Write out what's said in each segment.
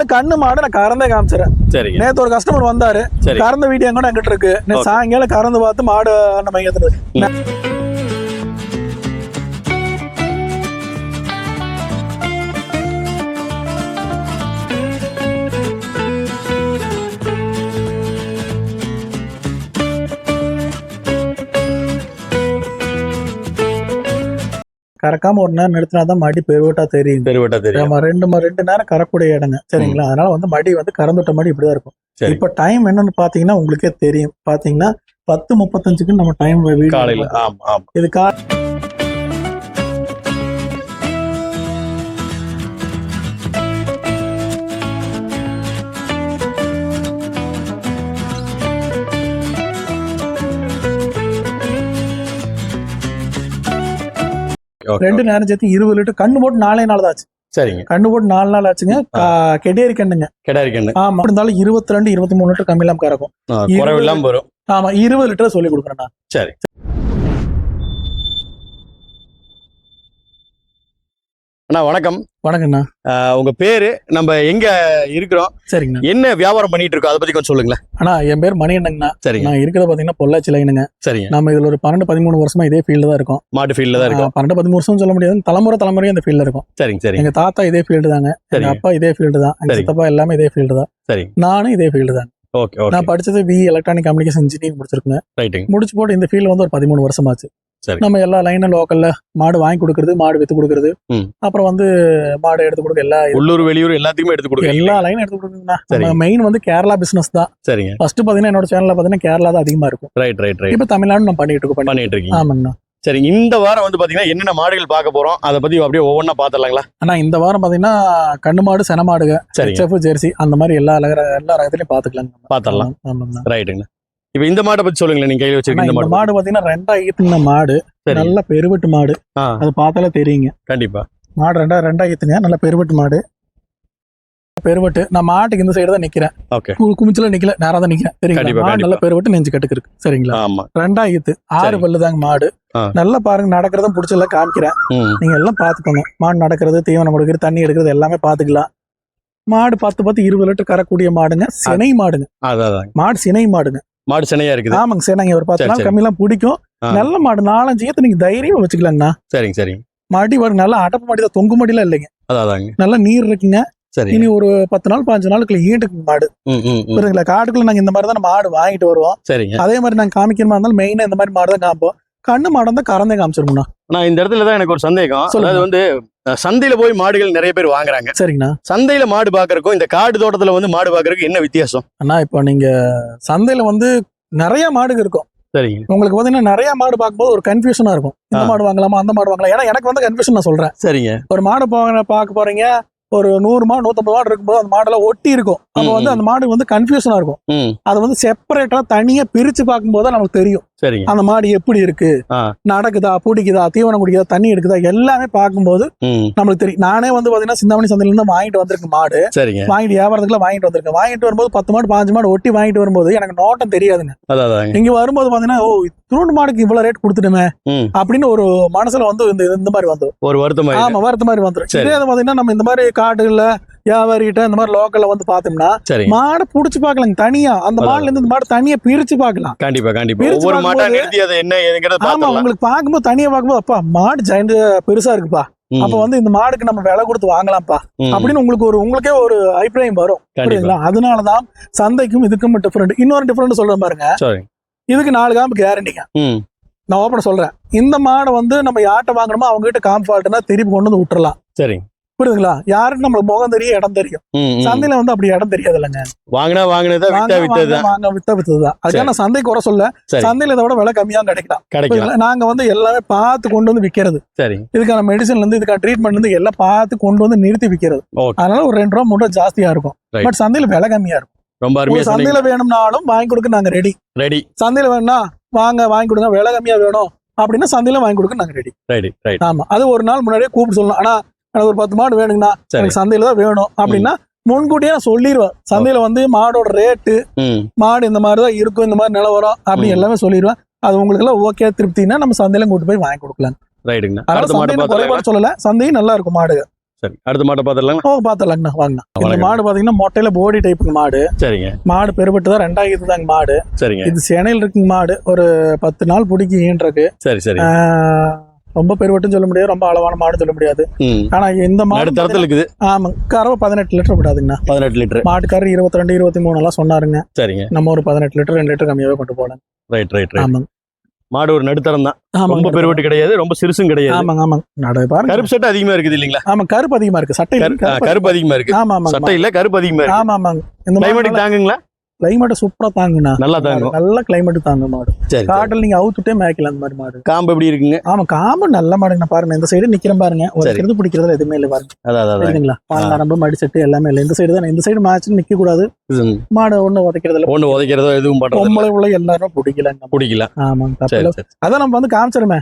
பால் கண்ணு மாடு நான் கறந்தே காமிச்சிடறேன் சரிங்க. நேத்து ஒரு கஸ்டமர் வந்தாரு. சரி. கறந்த வீடியோ கூட எங்கிட்ட இருக்கு. சாயங்காலம் கறந்து பார்த்து மாடு நம்ம ஏத்துறது கறக்காம ஒரு நேரம் நிறுத்தினா தான் மடி பெருவட்டா தெரியும். பெருவட்டா தெரியும். நம்ம ரெண்டு ரெண்டு நேரம் கறக்கூடிய இடங்க. சரிங்களா? அதனால வந்து மடி வந்து கறந்துட்ட மடி இப்படிதான் இருக்கும். இப்ப டைம் என்னன்னு பாத்தீங்கன்னா உங்களுக்கே தெரியும். பாத்தீங்கன்னா பத்து முப்பத்தஞ்சுக்கு நம்ம டைம் காலையில. ஆமா ஆமா. இது கா ரெண்டு நேரம் சேர்த்து இருபது லிட்டர் கண்ணு போட்டு நாலே நாள் தான் ஆச்சு. சரிங்க. கண்ணு போட்டு நாலு நாள் ஆச்சுங்க. கெடேரி கண்ணுங்க. கிடாரி கண்ணு. ஆமா இருந்தாலும் இருபத்தி ரெண்டு இருபத்தி மூணு லிட்டர் கம்மி இல்லாம கறக்கும் வரும். ஆமா இருபது லிட்டர் சொல்லி கொடுக்குறேன் சரி. அண்ணா வணக்கம். வணக்கண்ணா ஆ, உங்க பேரு நம்ம எங்க இருக்கிறோம்? சரிங்கண்ணா. என்ன வியாபாரம் பண்ணிட்டு இருக்கோம்? அதை பத்தி கொஞ்சம் சொல்லுங்களேன். அண்ணா என் பேர் மணியண்ணங்கண்ணா சரிங்க. நான் இருக்கிறத பாத்தீங்கன்னா பொள்ளாச்சி லைனுங்க சரிங்க. நம்ம இதுல ஒரு பன்னெண்டு பதிமூணு வருஷமா இதே ஃபீல்டு தான் இருக்கோம். மாட்டு ஃபீல்ட்ல தான் இருக்கோம். பன்னெண்டு பதிமூணு வருஷம் சொல்ல முடியாது. தலைமுறை தலைமுறையும் இந்த ஃபீல்ட்ல இருக்கும். சரிங்க சரிங்க. எங்க தாத்தா இதே ஃபீல்டு தாங்க. எங்க சரிங்க. அப்பா இதே ஃபீல்டு தான். எங்க சரி. சித்தப்பா எல்லாமே இதே ஃபீல்டு தான். சரிங்க. நானும் இதே ஃபீல்டு தான். ஓகே நான் படிச்சது வி எலக்ட்ரானிக் கம்யூனிகேஷன் இன்ஜினியரிங் முடிச்சிருக்கேன் முடிச்சு போட்டு இந்த ஃபீல்டு வந்து ஒரு பதிமூணு வருஷமாச்சு. சரி. நம்ம எல்லா லைனும் லோக்கல்ல மாடு வாங்கி கொடுக்கறது மாடு வித்து கொடுக்கறது. அப்புறம் வந்து மாடு எடுத்து கொடுக்க எல்லா உள்ளூர் வெளியூர் எல்லாத்துக்குமே எடுத்து கொடுக்குறீங்க. எல்லா லைனும் எடுத்து கொடுக்குங்கண்ணா சரி. மெயின் வந்து கேரளா பிசினஸ் தான். சரிங்க. ஃபர்ஸ்ட் பாத்தீங்கன்னா என்னோட சேனல்ல பாத்தீங்கன்னா கேரளா தான் அதிகமா இருக்கும். ரைட் ரைட் ரைட் இப்ப தமிழ்நாடு நம்ம பண்ணிட்டு இருக்கோம் பண்ணி- பண்ணிட்டு இருக்கீங்க. ஆமாங்கண்ணா. சரிங்க இந்த வாரம் வந்து பாத்தீங்கன்னா என்னென்ன மாடுகள் பார்க்க போறோம்? அதை பத்தி அப்படியே ஒவ்வொன்றா பாத்திரலாங்களா ஆனா இந்த வாரம் பாத்தீங்கன்னா கண்ணு மாடு சென மாடுக சரிங்க. செஃப் ஜெர்சி அந்த மாதிரி எல்லா எல்லா ரகத்திலையும் பாத்துக்கலாம் பாத்திரலாம் ஆமாங்கண்ணா ரைட்டுங்க இப்போ இந்த மாட்டை பத்தி சொல்லுங்களேன் நீங்க கையில வச்சிருக்கீங்க இந்த மாடு மாடு பாத்தீங்கன்னா ரெண்டா ஈத்துன மாடு நல்ல பெருவெட்டு மாடு. அது பார்த்தாலே தெரியுங்க. கண்டிப்பா. மாடு ரெண்டா ரெண்டா ஈத்துங்க நல்ல பெருவெட்டு மாடு. பெருவெட்டு நான் மாட்டுக்கு இந்த சைடு தான் நிக்கிறேன். குமிச்சுல நிக்கல நேரா தான் நிக்கிறேன். சரிங்களா மாடு நல்ல. பெருவெட்டு நெஞ்சு கட்டுக்கு இருக்கு சரிங்களா ரெண்டா ஈத்து ஆறு சரி. பல்லு தாங்க மாடு. நல்லா பாருங்க நடக்கிறதும் பிடிச்செல்லாம் காமிக்கிறேன். நீங்க எல்லாம் பாத்துக்கோங்க. மாடு நடக்கிறது தீவனம் கொடுக்கறது தண்ணி எடுக்கிறது எல்லாமே பாத்துக்கலாம். மாடு பத்து பத்து இருபது லிட்டர் கறக்கூடிய மாடுங்க. சினை மாடுங்க. மாடு சினை மாடுங்க. மாடு சென்னையா இருக்குது? ஆமாங்க சினைங்க ஒரு பத்து சரி, நாள் சரி. கம்மியெல்லாம் பிடிக்கும். நல்ல மாடு நாலஞ்சு ஏத்து நீங்க தைரியமா வச்சுக்கலாங்கண்ணா. சரிங்க சரிங்க. மடி வரும் நல்லா அடப்பு மடி தான் தொங்கு மடிலாம் இல்லைங்க. அதாங்க. நல்லா நீர் இருக்குங்க. சரி இனி ஒரு பத்து நாள் பாஞ்சு நாளுக்குள்ள ஈட்டுக்கு மாடு. புரியுதுங்களா? காட்டுக்குள்ள நாங்க இந்த மாதிரி தான் மாடு வாங்கிட்டு வருவோம். சரிங்க. அதே மாதிரி நாங்க காமிக்கிறமா இருந்தாலும் மெயினா இந்த மாதிரி மாடு தான் காமிப்போம் கண்ணு மாடு தான் கறந்தே காமிச்சிருக்கோம்ண்ணா ஆனா இந்த இடத்துல தான் எனக்கு ஒரு சந்தேகம். அதாவது வந்து சந்தையில போய் மாடுகள் நிறைய பேர் வாங்குறாங்க. சரிங்கண்ணா. சந்தையில மாடு பாக்குறதுக்கும் இந்த காடு தோட்டத்துல வந்து மாடு பாக்குறதுக்கு என்ன வித்தியாசம்? அண்ணா இப்போ நீங்க சந்தையில வந்து நிறைய மாடுங்க இருக்கும். சரிங்க. உங்களுக்கு பாத்தீங்கன்னா நிறைய மாடு பார்க்கும்போது ஒரு கன்ஃபியூஷனா இருக்கும். இந்த. மாடு வாங்கலாமா அந்த மாடு வாங்கலாம்? ஏன்னா எனக்கு வந்து கன்ஃபியூஷன் நான் சொல்றேன். சரிங்க. ஒரு மாடு பார்க்க போறீங்க ஒரு நூறு மாடு நூத்தம்பது மாடு இருக்கும்போது அந்த மாடெல்லாம் ஒட்டி இருக்கும். அப்போ வந்து. அந்த மாடு வந்து கன்ஃபியூஷனா இருக்கும். அது வந்து செப்பரேட்டா தனியா பிரிச்சு பார்க்கும்போது நமக்கு தெரியும். சரிங்க. அந்த மாடு எப்படி இருக்கு. நடக்குதா? பிடிக்குதா தீவனம் குடிக்குதா? தண்ணி எடுக்குதா? எல்லாமே பார்க்கும்போது நம்மளுக்கு தெரியும். நானே வந்து பாத்தீங்கன்னா சிந்தாமணி சந்தையில இருந்து வாங்கிட்டு வந்திருக்கேன் மாடு. சரிங்க. வாங்கிட்டு வியாபாரத்துக்குலாம் வாங்கிட்டு வந்திருக்கேன். வாங்கிட்டு வரும்போது பத்து மாடு பாஞ்சு மாடு ஒட்டி வாங்கிட்டு வரும்போது எனக்கு நோட்டம் தெரியாதுங்க. இங்க வரும்போது பாத்தீங்கன்னா ஓ துருண்டு மாடுக்கு இவ்வளவு ரேட் கொடுத்துட்டுமே அப்படின்னு ஒரு மனசுல வந்து இந்த இந்த மாதிரி வந்துடும் ஒரு வருத்தம் ஆமா வருத்த மாதிரி வந்துடும் சரி. இதே பாத்தீங்கன்னா நம்ம இந்த மாதிரி காட்டுகள்ல வியாபாரிகிட்ட இந்த மாதிரி லோக்கல்ல வந்து பார்த்தோம்னா சரிங்க. மாடை புடிச்சு பார்க்கலாங்க தனியா. அந்த. மாடுல இருந்து இந்த மாடு தனியா பிரிச்சு பார்க்கலாம். கண்டிப்பா கண்டிப்பா. மாட்டா பார்க்கும்போது- நிறுத்தி அதை என்ன ஏதுங்கிறத ஆமா பாத்துக்கலாம் உங்களுக்கு பார்க்கும்போது தனியா பார்க்கும்போது அப்பா மாடு ஜெயண்ட் பெருசா இருக்குப்பா. அப்ப வந்து இந்த மாடுக்கு நம்ம விலை கொடுத்து வாங்கலாம்ப்பா. அப்படின்னு உங்களுக்கு ஒரு உங்களுக்கே ஒரு அபிப்பிராயம் வரும். புரியுதுங்களா? அதனாலதான் சந்தைக்கும் இதுக்கும் டிஃபரெண்ட் இன்னொரு டிஃபரெண்ட் சொல்றேன் பாருங்க. சரி. இதுக்கு நாலு காம்பு கேரண்டிங்க நான் ஓப்பன் சொல்றேன். இந்த மாடை வந்து நம்ம யார்கிட்ட வாங்கணுமோ அவங்க கிட்ட காம்பு ஃபால்ட்னா திருப்பி கொண்டு வந்து விட்டுறலாம். சரிங்க புரியுதுங்களா? யாருக்கு நம்மளுக்கு முகம் தெரியும் இடம் தெரியும். சந்தையில வந்து அப்படி இடம் தெரியாது இல்லைங்க வாங்கினா வாங்கினதா வித்தா வாங்க வித்தது வாங்க, வித்த வித்ததுதான் அதுக்காக நான் சந்தை குறை சொல்ல சரி. சந்தையில இதை விட விலை கம்மியா கிடைக்கலாம். கிடைக்கலாம்? நாங்க வந்து எல்லாமே பார்த்து கொண்டு வந்து விக்கிறது. சரிங்க இதுக்கான மெடிசன்ல இருந்து இதுக்கான ட்ரீட்மெண்ட் இருந்து எல்லாம் பார்த்து கொண்டு வந்து நிறுத்தி விக்கிறது. ஓகே. அதனால ஒரு ரெண்டு ரூபா மூணு ரூபா ஜாஸ்தியா இருக்கும். பட் சந்தையில விலை கம்மியா இருக்கும். ரொம்ப அருமையா சந்தையில வேணும்னாலும் வாங்கி கொடுக்க நாங்க ரெடி ரெடி சந்தையில வேணும்னா வாங்க வாங்கி கொடுங்க விலை கம்மியா வேணும் அப்படின்னா சந்தையில வாங்கி கொடுக்க நாங்க ரெடி ரெடி ரைட் ஆமா. அது ஒரு நாள் முன்னாடியே கூப்பிட்டு சொல்லணும். ஆனா எனக்கு ஒரு பத்து மாடு வேணுங்கண்ணா. எனக்கு சந்தையில தான் வேணும். அப்படின்னா முன்கூட்டியே நான் சொல்லிடுவேன் சந்தையில வந்து மாடோட ரேட்டு மாடு இந்த மாதிரி தான் இருக்கும் இந்த மாதிரி நிலவரம் அப்படி. எல்லாமே சொல்லிடுவேன் அது உங்களுக்கு எல்லாம் ஓகே திருப்தினா நம்ம சந்தையில கூட்டு போய் வாங்கி கொடுக்கலாம். ரைட்டுங்கண்ணா. சொல்லல. சந்தையும் நல்லா இருக்கும் மாடு சரி. அடுத்த மாட்டை பார்த்துடலாங்களா? ஓ பாத்துலாங்கண்ணா வாங்கண்ணா. இந்த. மாடு பாத்தீங்கன்னா மொட்டையில போடி டைப்புங்க மாடு. சரிங்க. மாடு பெருபட்டு தான் ரெண்டாயிரத்து தாங்க மாடு. சரிங்க. இது சென்னையில் இருக்குங்க மாடு. ஒரு பத்து நாள் பிடிக்கும் ஈன்றக்கு சரி சரி. ரொம்ப பெருவட்டுன்னு சொல்ல முடியாது ரொம்ப அளவான மாடுன்னு சொல்ல முடியாது. ஆனா இந்த மாடு நடுத்தரத்தில் இருக்குது. ஆமாங்க கறவை பதினெட்டு லிட்டர் விடாதுங்கண்ணா. பதினெட்டு லிட்டரு. மாட்டுக்காரர் இருபத்தி ரெண்டு இருபத்தி மூணு எல்லாம் சொன்னாருங்க. சரிங்க. நம்ம ஒரு பதினெட்டு லிட்டர் ரெண்டு லிட்டர் கம்மியாவே கொண்டு போனோம் ரைட் ரைட் ஆமாங்க. மாடு ஒரு நடுத்தரம் தான். ரொம்ப பெருவெட்டு கிடையாது ரொம்ப சிறுசும் கிடையாது. ஆமாங்க ஆமாங்க. நடு பாருங்க. கருப்பு சட்டை அதிகமா இருக்குது இல்லைங்களா? ஆமா கருப்பு அதிகமா இருக்கு. சட்டை கருப்பு அதிகமா இருக்கு. ஆமா ஆமாங்க. சட்டை இல்ல கருப்பு அதிகமா இருக்கு. ஆமா ஆமாங்க. இந்த கிளைமேட்டிக் தாங்குங்களா? கிளைமேட் சூப்பரா தாங்குண்ணா. நல்லா தாங்கும். நல்ல கிளைமேட் தாங்க மாடு. காட்டில் நீங்க அவுத்துட்டே மேய்க்கலாம் அந்த மாதிரி மாடு. காம்பு எப்படி இருக்குங்க? ஆமா காம்பு நல்ல மாடுங்க பாருங்க. இந்த சைடு நிக்கிறேன் பாருங்க. ஒருக்கிறது பிடிக்கிறதுல எதுவுமே இல்லை பாருங்க. சரிங்களா பால் நரம்பு மடி செட்டு எல்லாமே இல்லை. இந்த சைடு தான். இந்த சைடு மேட்ச் நிக்க கூடாது. மாடு ஒண்ணு உதைக்கிறது இல்லை ஒண்ணு உதைக்கிறதோ எதுவும். பொம்பளை உள்ள எல்லாரும் பிடிக்கல பிடிக்கல. ஆமாங்க அதான் நம்ம வந்து காமிச்சிருமே.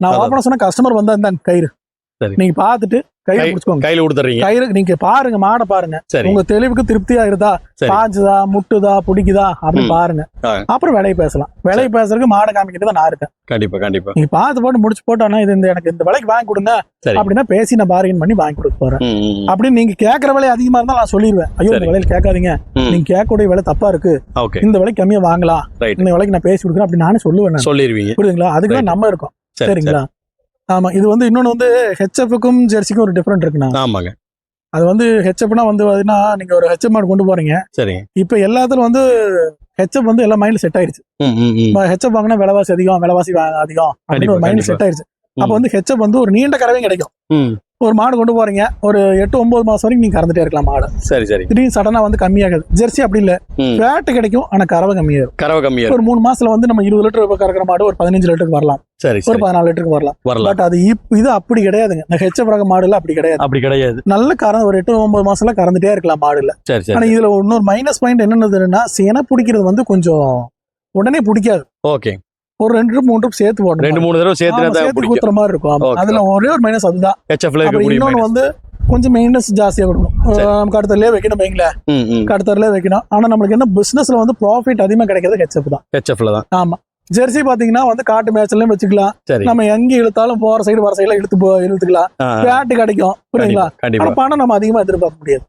நான் அதான். ஓப்பனா சொன்ன கஸ்டமர் வந்தா இருந்தாங்க கயிறு. சரி. நீங்க பாத்துட்டு கயிறு கை- பிடிச்சுக்கோங்க. கையில கொடுத்துறீங்க கயிறு நீங்க பாருங்க மாடை பாருங்க. உங்க தெளிவுக்கு திருப்தியா இருந்தா சரி. பாஞ்சுதா முட்டுதா பிடிக்குதா அப்படி. பாருங்க. அப்புறம் விலையை பேசலாம். விலையை பேசுறதுக்கு மாடை காமிக்கிட்டு தான் நான் இருக்கேன். கண்டிப்பா கண்டிப்பா. நீங்க பார்த்து போட்டு முடிச்சு போட்டோன்னா இது இந்த எனக்கு இந்த விலைக்கு வாங்கி கொடுங்க அப்படின்னா பேசி நான் பார்கெயின் பண்ணி வாங்கி கொடுக்க போறேன். அப்படின்னு நீங்க கேட்கற விலை அதிகமா இருந்தா நான் சொல்லிடுவேன் ஐயோ இந்த. விலையில கேட்காதீங்க. நீங்க கேட்கக்கூடிய விலை தப்பா இருக்கு. இந்த விலைக்கு கம்மியா வாங்கலாம். இந்த விலைக்கு நான் பேசி கொடுக்குறேன் அப்படி நானே சொல்லுவேன் நான். சொல்லிருவீங்க. புரியுதுங்களா? அதுக்கு. நம்ம இருக்கோம். சரி சரி. சரிங்களா ஆமா இது வந்து இன்னொன்னு வந்து ஹெச்எஃப்க்கும் ஜெர்சிக்கும் ஒரு டிஃபரெண்ட் இருக்குண்ணா. ஆமாங்க. அது வந்து ஹெச்எப்னா வந்து பாத்தீங்கன்னா நீங்க ஒரு ஹெச்எப் மாடு கொண்டு போறீங்க. சரிங்க. இப்ப எல்லாத்துலயும் வந்து ஹெச்எப் வந்து எல்லாம் மைண்ட் செட் ஆயிருச்சு. ஹெச்எப் வாங்கினா விலைவாசி அதிகம் விலைவாசி அதிகம் அப்படின்னு ஒரு மைண்ட். செட் ஆயிருச்சு. அப்ப வந்து ஹெச்எப் வந்து ஒரு நீண்ட கறவையும் கிடைக்கும். ஒரு மாடு கொண்டு போறீங்க ஒரு எட்டு ஒன்பது மாசம் வரைக்கும் நீங்க கறந்துட்டே இருக்கலாம் மாடு. சரி சரி. திடீர்னு சடனா வந்து கம்மியாகுது. ஜெர்சி அப்படி இல்ல. ஃபேட் கிடைக்கும் ஆனா கறவை கம்மியாகும் கறவை கம்மியா இருக்கு ஒரு மூணு மாசத்துல வந்து நம்ம இருபது லிட்டர் கறக்கிற மாடு ஒரு பதினஞ்சு லிட்டருக்கு வரலாம். சரி ஒரு பதினாலு லிட்டருக்கு வரலாம். வரலாம். பட் அது இப் இது அப்படி கிடையாதுங்க. இந்த ஹெச்எப் ரக மாடுல அப்படி கிடையாது. அப்படி கிடையாது. நல்ல கற ஒரு எட்டு ஒன்பது மாசம்ல கறந்துட்டே இருக்கலாம் மாடுல. சரி ஆனா இதுல இன்னொரு மைனஸ் பாயிண்ட் என்னன்னதுன்னா சேனை பிடிக்கிறது வந்து கொஞ்சம் உடனே பிடிக்காது. ஓகே. ஒரு ரெண்டு மூணு ட்ரிப் சேர்த்து போடணும். ரெண்டு மூணு தடவை சேர்த்து சேர்த்து குத்துற மாதிரி இருக்கும். அதுல ஒரே ஒரு மைனஸ் அதுதான். ஹெச்எஃப்ல இன்னொன்னு. வந்து கொஞ்சம் மெயின்டெனன்ஸ் ஜாஸ்தியா கொடுக்கணும். நமக்கு அடுத்ததுலயே வைக்கணும் வைங்களேன். கடத்தரிலே வைக்கணும். ஆனா நம்மளுக்கு என்ன பிசினஸ்ல வந்து ப்ராஃபிட் அதிகமா கிடைக்கிறது ஹெச்எப் தான். ஹெச்எஃப்ல தான். ஆமா. ஜெர்சி பாத்தீங்கன்னா வந்து காட்டு மேட்ச்லயும் வச்சுக்கலாம். நம்ம எங்க இழுத்தாலும் போற சைடு வர சைடுல இழுத்து போ இழுத்துக்கலாம். பேட்டு கிடைக்கும். புரியுங்களா ஆனா பணம் நம்ம அதிகமா எதிர்பார்க்க முடியாது.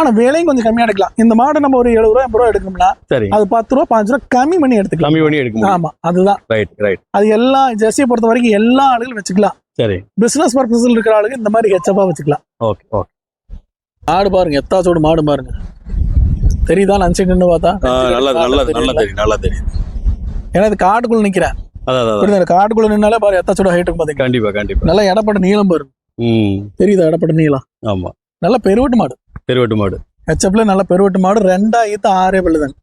ஆனா விலையும் கொஞ்சம் கம்மியா எடுக்கலாம். இந்த மாடு நம்ம ஒரு எழுபது ரூபா எண்பது ரூபா எடுக்கணும்னா சரி. அது பத்து ரூபா பாஞ்சு ரூபா கம்மி பண்ணி எடுத்துக்கலாம். கம்மி பண்ணி எடுக்க முடியும். ஆமா அதுதான். ரைட் ரைட் அது எல்லா ஜெர்சியை பொறுத்த வரைக்கும் எல்லா ஆளுகளும் வச்சுக்கலாம். சரி. பிசினஸ் பர்பஸ்ல இருக்கிற ஆளுங்க இந்த மாதிரி ஹெச்அப்பா வச்சுக்கலாம். ஓகே ஓகே மாடு பாருங்க எத்தாச்சோடு மாடு பாருங்க. தெரியுதா? நின்று பார்த்தா. நல்லது நல்லா தெரியும் நல்லா தெரியும். ஏன்னா இது காட்டுக்குள்ள நிக்கிறேன். அதான் காட்டுக்குள்ள நின்னாலே பாரு எத்தாச்சோட ஹைட்டுக்கு பாத்தீங்க கண்டிப்பா கண்டிப்பா. நல்லா இடப்பட்ட நீளம் ம். தெரியுதா இடப்பட்ட நீளம்? ஆமா. நல்ல பெருவட்டு மாடு. பெருவெட்டு மாடு. ஹெச்எப்ல நல்ல பெருவட்டு மாடு ரெண்டாயிரத்து ஆறே பல்லுதாங்க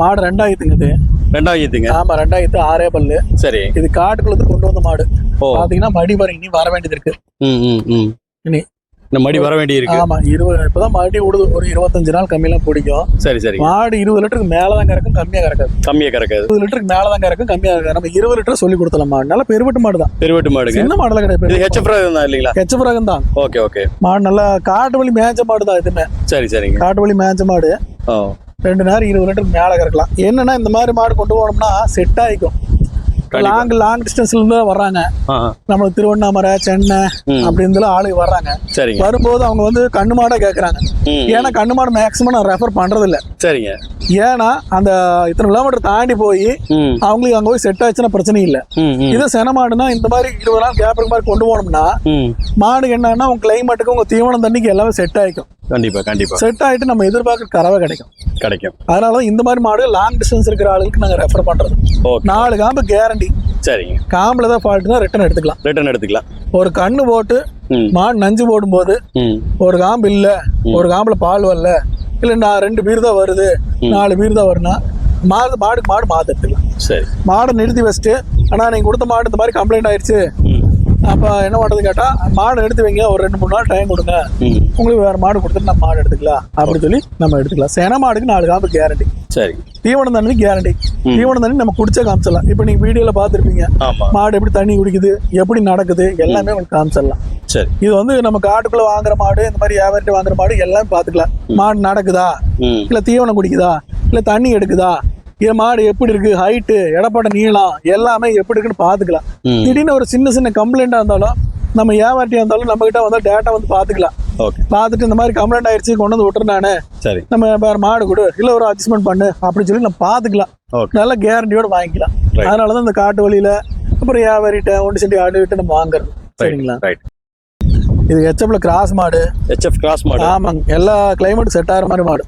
மாடு ரெண்டாயிரத்துங்க இது. ரெண்டாயிரத்துங்க ஆமா ரெண்டாயிரத்து ஆறே பல்லு. சரி. இது காட்டுக்குள்ள இருந்து கொண்டு வந்த மாடு. பாத்தீங்கன்னா மடி பாருங்க இனி வர வேண்டியது இருக்கு. இனி. இந்த மடி வர வேண்டி இருக்கு ஆமா இருபது இப்பதான் மடி விடுது ஒரு இருபத்தஞ்சு நாள் கம்மியெல்லாம் பிடிக்கும். சரி சரி. மாடு இருபது லிட்டருக்கு மேலதான் கறக்கும் கம்மியா கறக்காது. கம்மியா கறக்காது. இருபது லிட்டருக்கு மேலதான் கறக்கும் கம்மியா கறக்காது. நம்ம இருபது லிட்டர் சொல்லி கொடுத்தலாம் மாடு. நல்ல பெருவட்டு மாடு தான் பெருவெட்டு மாடுங்க. சின்ன மாடல கிடையாது ஹெச்எஃப் தான் இல்லைங்களா? கெச்ச ரகம் தான் ஓகே ஓகே. மாடு நல்லா காட்டு வழி மேய்ச்ச மாடு தான் இதுமே சரி சரிங்க. காட்டு வழி மேய்ச்ச மாடு. ரெண்டு நேரம் இருபது லிட்டருக்கு மேல கறக்கலாம். என்னன்னா இந்த மாதிரி மாடு கொண்டு போனோம்னா செட் ஆயிக்கும். லாங் லாங் டிஸ்டன்ஸ்ல இருந்து வர்றாங்க. நம்மளுக்கு திருவண்ணாமலை சென்னை ம். அப்படி இருந்தெல்லாம் ஆளுங்க வர்றாங்க. சரிங்க. வரும்போது அவங்க வந்து கண்ணு மாடா கேக்குறாங்க. ம். ஏன்னா கண்ணு மாடு மேக்ஸிமம் நான் ரெஃபர் பண்றது இல்ல சரிங்க. ஏன்னா அந்த இத்தனை கிலோமீட்டர் தாண்டி போய் அவங்களுக்கு அங்க போய் செட் ஆச்சுன்னா பிரச்சனை இல்ல. இதே சென மாடுனா இந்த மாதிரி இருபது நாள் கேப் மாதிரி கொண்டு போனோம்னா மாடு என்னன்னா உங்க கிளைமேட்டுக்கு உங்க தீவனம் தண்ணிக்கு எல்லாமே செட் ஆயிக்கும். கண்டிப்பா கண்டிப்பா. செட் ஆயிட்டு நம்ம எதிர்பார்க்குற கறவை கிடைக்கும். கிடைக்கும். அதனாலதான் இந்த மாதிரி மாடு லாங் டிஸ்டன்ஸ் இருக்கிற ஆளுங்களுக்கு நாங்க ரெஃபர் பண்றது. நாலு காம்பு கேரண்டி சரிங்க. காம்புல தான் ஃபால்ட்னா ரிட்டர்ன் எடுத்துக்கலாம். ரிட்டர்ன் எடுத்துக்கலாம். ஒரு கண்ணு போட்டு மாடு நஞ்சு போடும்போது ஒரு காம்பு இல்ல. ஒரு காம்புல பால் வரல இல்ல நான் ரெண்டு பீர் தான் வருது. நாலு பீர் தான் வரும்னா மாடு மாடுக்கு மாடு மாத்து எடுத்துக்கலாம். சரி. மாடை நிறுத்தி வச்சுட்டு ஆனா நீங்க கொடுத்த மாடு இந்த மாதிரி கம்ப்ளைண்ட் ஆயிடுச்சு. அப்ப என்ன பண்றது கேட்டா மாடு எடுத்து வைங்க ஒரு ரெண்டு மூணு நாள் டைம் கொடுங்க. உங்களுக்கு வேற மாடு கொடுத்துட்டு நம்ம மாடு எடுத்துக்கலாம். அப்படி சொல்லி நம்ம எடுத்துக்கலாம். சேன மாடுக்கு நாலு காம்பு கேரண்டி சரி. தீவனம் தண்ணி கேரண்டி. தீவனம் தண்ணி நம்ம குடிச்சே காமிச்சிடலாம். இப்போ நீங்க வீடியோல பார்த்துருப்பீங்க. ஆமா. மாடு எப்படி தண்ணி குடிக்குது எப்படி நடக்குது எல்லாமே உங்களுக்கு காமிச்சிடலாம். சரி. இது வந்து நம்ம காட்டுக்குள்ள வாங்குற மாடு இந்த மாதிரி வியாபாரிட்டு வாங்குற மாடு எல்லாமே பார்த்துக்கலாம். மாடு நடக்குதா? இல்ல தீவனம் குடிக்குதா? இல்ல தண்ணி எடுக்குதா? என் மாடு எப்படி இருக்கு? ஹைட்டு எடப்பாட நீளம் எல்லாமே எப்படி இருக்குன்னு பாத்துக்கலாம் திடீர்னு ஒரு சின்ன சின்ன கம்ப்ளைண்டா இருந்தாலும் நம்ம வியாபாரியா இருந்தாலும் நம்ம கிட்ட வந்து டேட்டா வந்து பாத்துக்கலாம் பார்த்துட்டு இந்த மாதிரி கம்ப்ளைண்ட் ஆயிடுச்சு கொண்டு வந்து விட்டுரு நானு. சரி. நம்ம வேற மாடு கொடு இல்ல ஒரு அட்ஜஸ்ட்மெண்ட் பண்ணு அப்படின்னு சொல்லி நம்ம பாத்துக்கலாம் ஓகே நல்ல கேரண்டியோட வாங்கிக்கலாம். அதனாலதான் இந்த காட்டு வழியில அப்புறம் வியாபாரிட்ட ஒன்று சென்டி ஆடு விட்டு நம்ம வாங்குறது. சரிங்களா? ரைட் இது ஹெச்எப்ல கிராஸ் மாடு. ஹெச்எஃப் கிராஸ் மாடல் ஆமாங்க. எல்லா கிளைமேட் செட் ஆகிற மாதிரி மாடு.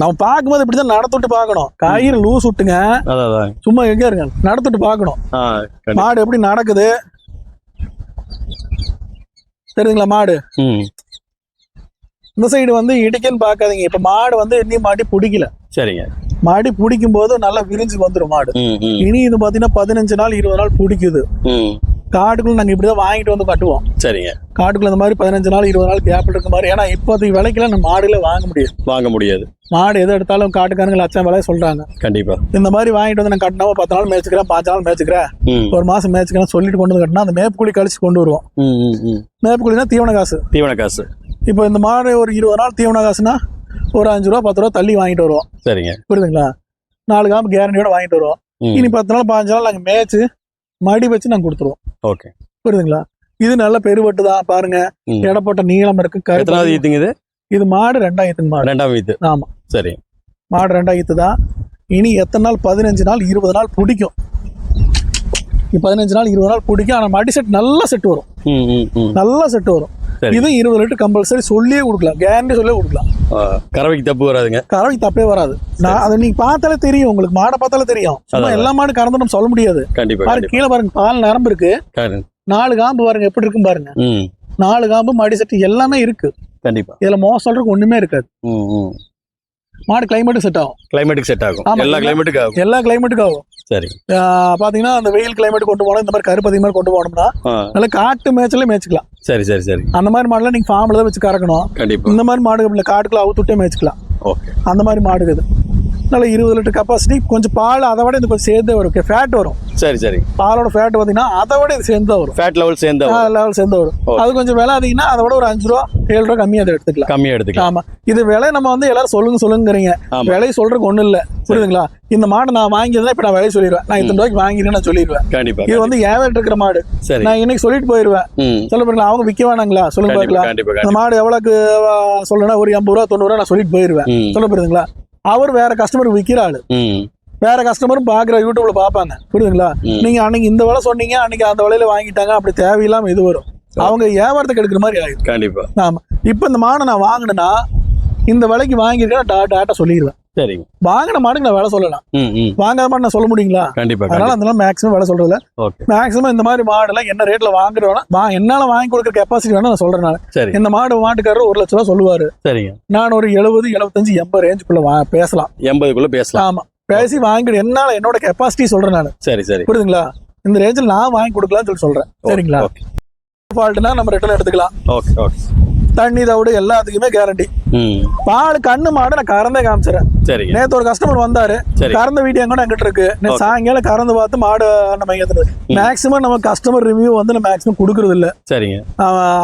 நம்ம பார்க்கும்போது இப்படிதான் நடத்துட்டு பார்க்கணும். கயிறு லூஸ் விட்டுங்க. சும்மா எங்க இருங்க. நடத்துட்டு பார்க்கணும். கண்டிப்பா. மாடு எப்படி நடக்குது? தெரியுதுங்களா மாடு? இந்த சைடு வந்து இடிக்கன்னு பார்க்காதீங்க. இப்ப மாடு வந்து இன்னும் மாடி பிடிக்கல. சரிங்க. மாடி பிடிக்கும் போது நல்லா விரிஞ்சு வந்துடும் மாடு. இனி இது பாத்தீங்கன்னா பதினஞ்சு நாள் இருபது நாள் பிடிக்குது. ம் காட்டுக்குள்ள நாங்க இப்படிதான் வாங்கிட்டு வந்து கட்டுவோம். சரிங்க. காட்டுக்குள்ள இந்த மாதிரி பதினஞ்சு நாள் இருபது நாள் கேப் இருக்க மாதிரி. ஏன்னா இப்போதைக்கு விலைக்கெல்லாம் நம்ம மாடுகளே வாங்க முடியாது. வாங்க முடியாது. மாடு எது எடுத்தாலும் காட்டுக்காரங்க லட்சம் விலை சொல்றாங்க. கண்டிப்பா. இந்த மாதிரி வாங்கிட்டு வந்து நான் கட்டினா பத்து நாள் மேய்ச்சிக்கிறேன் பாஞ்சு நாள் மேய்ச்சிக்கிறேன். ஒரு மாசம் மேய்ச்சிக்கிறேன் சொல்லிட்டு கொண்டு வந்து கட்டினா அந்த மேப்பு கூலி கழிச்சு கொண்டு வருவோம். ம் ம் ம். மேப்பு கூலினா தீவன காசு. தீவன காசு. இப்போ இந்த மாடு ஒரு இருபது நாள் தீவன காசுனா ஒரு அஞ்சு ரூபா பத்து ரூபா தள்ளி வாங்கிட்டு வருவோம். சரிங்க. புரியுதுங்களா? நாலு காம்பு கேரண்டியோட வாங்கிட்டு வருவோம். இனி பத்து நாள் பாஞ்சு நாள் நாங்கள் மேய்ச்சி மடி வச்சு நாங்கள் கொடுத்துருவோம். ஓகே. புரியுதுங்களா? இது நல்ல பெருவட்டு தான் பாருங்க. ம். எடப்பட்ட நீளம் இருக்கு கருப்பு. ஈத்துங்க இது? இது மாடு ரெண்டாயிரத்துக்கு மாடு. ரெண்டாம் ஈத்து. ஆமா. சரி. மாடு ரெண்டாயிரத்து தான் இனி எத்தனை நாள்? பதினஞ்சு நாள் இருபது நாள் பிடிக்கும். பதினஞ்சு நாள் இருபது நாள் பிடிக்கும். ஆனால் மடி செட் நல்ல செட் வரும். நல்ல செட் வரும். இதுவும் இருபது லிட்டர் கம்பல்சரி சொல்லியே கொடுக்கலாம். கேரண்டி சொல்லியே கொடுக்கலாம். கறவைக்கு தப்பு வராதுங்க. கறவை தப்பே வராது. நான் அதை நீங்க பார்த்தாலே தெரியும். உங்களுக்கு மாடை பார்த்தாலே தெரியும். எல்லா மாடு கறந்து நம்ம சொல்ல முடியாது. கண்டிப்பா கீழே பாருங்க பால் நரம்பு இருக்கு. நாலு காம்பு பாருங்க எப்படி இருக்கும் பாருங்க. நாலு காம்பு மடி செட்டு எல்லாமே இருக்கு. கண்டிப்பா. இதுல மோசம் சொல்றதுக்கு ஒண்ணுமே இருக்காது. மாடு கிளைமேட் செட் ஆகும். கிளைமேட்டுக்கு செட் ஆகும். எல்லா கிளைமேட்டுக்கும் ஆகும். எல்லா கிளைமேட்டுக்கும் ஆகும். சரி. பாத்தீங்கன்னா அந்த வெயில் கிளைமேட் கொண்டு போனோம் இந்த மாதிரி கருப்பு அதிகமாக கொண்டு போனோம்னா நல்ல காட்டு மேய்ச்சலே மேய்ச்சிக்கலாம். சரி சரி சரி. அந்த மாதிரி மாடுலாம் நீங்க ஃபார்ம்ல தான் வச்சு கறக்கணும். கண்டிப்பா. இந்த மாதிரி மாடு இல்ல காட்டுக்குள்ள அவுத்துட்டே மேய்ச்சிக்கலாம். ஓகே. அந்த மாதிரி மாடு இருக்குது நல்ல இருபது லிட்டர் கெப்பாசிட்டி கொஞ்சம் பால் அதை விட இது கொஞ்சம் சேர்ந்தே வரும். ஃபேட் வரும். சரி சரி. பாலோட ஃபேட் பார்த்தீங்கன்னா அதை விட இது சேர்ந்து வரும். ஃபேட் லெவல் சேர்ந்தா லெவல் சேர்ந்து வரும். அது கொஞ்சம் விலை அதிகம்னா அதை விட ஒரு அஞ்சு ரூபா ஏழு ரூபா கம்மியாக அதை எடுத்துக்கலாம். கம்மியா எடுத்துக்கலாம். ஆமா. இது விலை நம்ம வந்து எல்லாரும் சொல்லுங்க சொல்லுங்கிறீங்க. விலை சொல்றதுக்கு ஒண்ணும் இல்ல. புரியுதுங்களா? இந்த மாடு நான் வாங்கியதுனா இப்ப நான் விலை சொல்லிடுவேன். நான் இத்தனை ரூபாய்க்கு வாங்கிடுவேன் நான் சொல்லிடுவேன். கண்டிப்பா இது வந்து ஏவல் இருக்கிற மாடு. சரி. நான் இன்னைக்கு சொல்லிட்டு போயிருவேன். சொல்ல பாருங்களா அவங்க விற்க வேணாங்களா சொல்லுங்க பார்க்கலாம் இந்த மாடு எவ்வளவுக்கு சொல்லணும் ஒரு எண்பது ரூபா தொண்ணூறு ரூபா நான் சொல்லிட்டு போயிருவேன். சொல்ல போயிருங்களா அவர் வேற கஸ்டமர் விற்கிற ஆளு. வேற கஸ்டமரும் பாக்குற யூடியூப்ல பாப்பாங்க. புரியுதுங்களா. நீங்க அன்னைக்கு இந்த விலை சொன்னீங்க அன்னைக்கு அந்த விலையில வாங்கிட்டாங்க அப்படி தேவையில்லாம இது வரும். அவங்க வியாபாரத்துக்கு எடுக்கிற மாதிரி ஆயிடும் கண்டிப்பா. ஆமா. இப்ப இந்த மாடை நான் வாங்கினேன்னா இந்த விலைக்கு வாங்கியிருக்கேன் டாட்டா சொல்லிடுவேன் சரிங்க. வாங்கின மாடுக்கு நான் விலை சொல்லலாம் வாங்காத மாடு நான் சொல்ல முடியுங்களா? கண்டிப்பா அதனால அதெல்லாம் மேக்ஸிமம் விலை சொல்றதுல மேக்ஸிமம் இந்த மாதிரி மாடுலாம் என்ன ரேட்ல வாங்குறோம்னா வா என்னால வாங்கி கொடுக்குற கெப்பாசிட்டி வேணா நான் சொல்றேன் நான். சரி. இந்த மாடு மாட்டுக்காரர் ஒரு லட்ச ரூபா சொல்லுவாரு. சரிங்க. நான் ஒரு எழுபது எழுபத்தஞ்சு எண்பது ரேஞ்சுக்குள்ள பேசலாம். எண்பதுக்குள்ள பேசலாம். ஆமா. பேசி வாங்கிடு. என்னால என்னோட கெப்பாசிட்டி சொல்றேன் நான். சரி சரி. புரியுதுங்களா? இந்த ரேஞ்சில் நான் வாங்கி கொடுக்கலாம்னு சொல்லி சொல்றேன். சரிங்களா? ஃபால்ட்னா நம்ம ரிட்டர்ன் எடுத்துக்கலாம். Okay okay. தண்ணி தவிடு எல்லாத்துக்குமே கேரண்டி பால் கண்ணு மாடு நான் கறந்தே காமிச்சிடறேன் சரிங்க. நேத்து ஒரு கஸ்டமர் வந்தாரு. சரி. கறந்த வீடியோ கூட எங்கிட்ட இருக்கு. Okay. சாயங்காலம் கறந்து பார்த்து மாடு நம்ம ஏத்துறது மேக்ஸிமம் நம்ம கஸ்டமர் ரிவ்யூ வந்து நம்ம மேக்ஸிமம் கொடுக்கறது இல்ல. சரிங்க.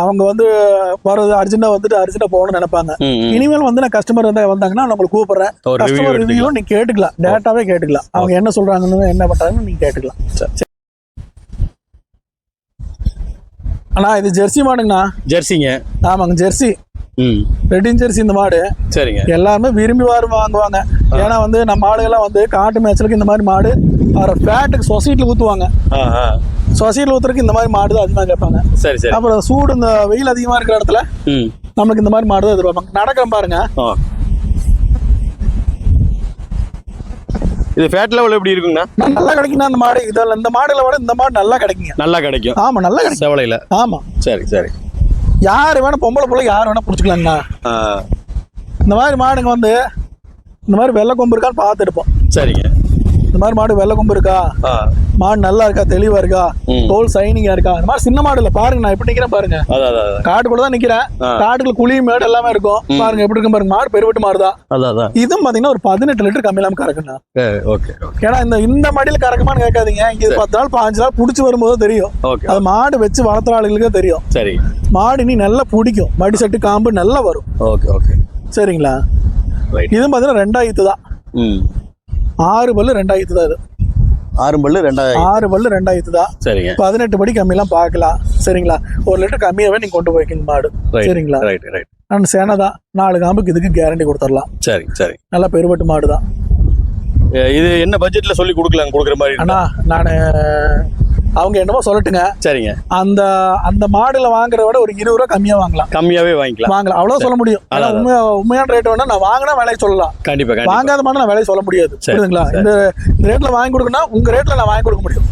அவங்க வந்து வர்றது அர்ஜென்ட்டா வந்துட்டு அர்ஜென்ட்டா போகணும்னு நினைப்பாங்க. இனிமேல் வந்து நான் கஸ்டமர் வந்து வந்தாங்கன்னா நான் உங்களுக்கு கூப்பிடுறேன். கஸ்டமர் ரிவ்யூ நீங்க கேட்டுக்கலாம். டேட்டாவே கேட்டுக்கலாம். அவங்க என்ன சொல்றாங்கன்னு என்ன பண்றாங்கன்னு நீங்க கேட்டுக்கலாம் சரி. அண்ணா இது ஜெர்சி மாடுங்கண்ணா. ஜெர்சிங்க. ஆமாங்க ஜெர்சி. ம். ரெட்டின் ஜெர்சி இந்த மாடு. சரிங்க. எல்லாருமே விரும்பி வாரு வாங்குவாங்க. ஏன்னா வந்து நம்ம மாடுகள்லாம் வந்து காட்டு மேய்ச்சலுக்கு இந்த மாதிரி மாடு அவரை ஃபேட்டுக்கு சொசைட்டியில் ஊற்றுவாங்க சொசைட்டியில் ஊற்றுறதுக்கு இந்த மாதிரி மாடு தான் அதிகமாக கேட்பாங்க. சரி சரி. அப்புறம் சூடு இந்த வெயில் அதிகமாக இருக்கிற இடத்துல ம். நம்மளுக்கு இந்த மாதிரி மாடு தான் எதிர்பார்ப்பாங்க. நடக்கிறேன் பாருங்க. இது ஃபேட் லெவல் எப்படி இருக்குங்கண்ணா? நல்லா கிடைக்குண்ணா அந்த மாடு. இதில் இந்த மாடுகளை விட இந்த மாடு நல்லா கிடைக்குங்க. நல்லா கிடைக்கும். ஆமாம் நல்லா கிடைக்கும். செவலையில். ஆமாம் சரி சரி. யார் வேணா பொம்பளை பிள்ளை யார் வேணா பிடிச்சிக்கலாங்கண்ணா. இந்த மாதிரி மாடுங்க வந்து இந்த மாதிரி வெள்ளை கொம்பு இருக்கான்னு பார்த்து எடுப்போம் சரிங்க. இந்த மாதிரி மாடு வெள்ளை கொம்பு இருக்கா? மாடு நல்லா இருக்கா? தெளிவா இருக்கா? தோல் சைனிங்கா இருக்கா? இந்த மாதிரி சின்ன மாடு இல்ல. பாருங்க நான் எப்படி நிக்கிறேன் பாருங்க. காட்டுக்குள்ள தான் நிக்கிறேன். காட்டுக்குள்ள குழி மேடு எல்லாமே இருக்கும். பாருங்க எப்படி இருக்கும் பாருங்க. மாடு பெருவெட்டு மாடு தான் அதான் அதான். இதுவும் பாத்தீங்கன்னா ஒரு பதினெட்டு லிட்டர் கம்மி இல்லாம கறக்குண்ணா. ஏன்னா இந்த இந்த மடியில கறக்குமான்னு கேட்காதீங்க. இது பத்து நாள் பாஞ்சு நாள் புடிச்சு வரும்போது தெரியும். அது மாடு வச்சு வளர்த்துற ஆளுகளுக்கே தெரியும். சரி. மாடு இனி நல்லா பிடிக்கும். மடி செட்டு காம்பு நல்லா வரும். Okay okay. சரிங்களா? இதுவும் பாத்தீங்கன்னா ரெண்டாயிரத்து தான் ஆறு பல்லு ரெண்டாயிரத்து தான் இது. ஆறு பல்லு ரெண்டாயிரம் ஆறு பல்லு ரெண்டாயிரத்து தான் சரிங்க. பதினெட்டு படி கம்மியெல்லாம் பார்க்கலாம். சரிங்களா? ஒரு லிட்டர் கம்மியாவே நீங்க கொண்டு போய்க்கிங்க மாடு. சரிங்களா? ரைட் ரைட் நான் சேனை தான் நாலு காம்புக்கு இதுக்கு கேரண்டி கொடுத்துடலாம். சரி சரி. நல்லா பெருவட்டு மாடு தான் இது என்ன பட்ஜெட்ல சொல்லி கொடுக்கலாம் கொடுக்குற மாதிரி ஆனா நான் அவங்க என்னமோ சொல்லட்டுங்க. சரிங்க. அந்த அந்த மாடுல வாங்குறத விட ஒரு இருபது ரூபா கம்மியா வாங்கலாம். கம்மியாவே வாங்கிக்கலாம். வாங்கலாம். அவ்வளவு சொல்ல முடியும். உண்மையா உண்மையான ரேட் வேணா நான் வாங்கினா விலையை சொல்லலாம். கண்டிப்பா வாங்காத மாடு நான் விலையை சொல்ல முடியாது. சரி, புரியுதுங்களா? சரி. இந்த ரேட்ல வாங்கி கொடுக்கணும் உங்க ரேட்ல நான் வாங்கி கொடுக்க முடியும்.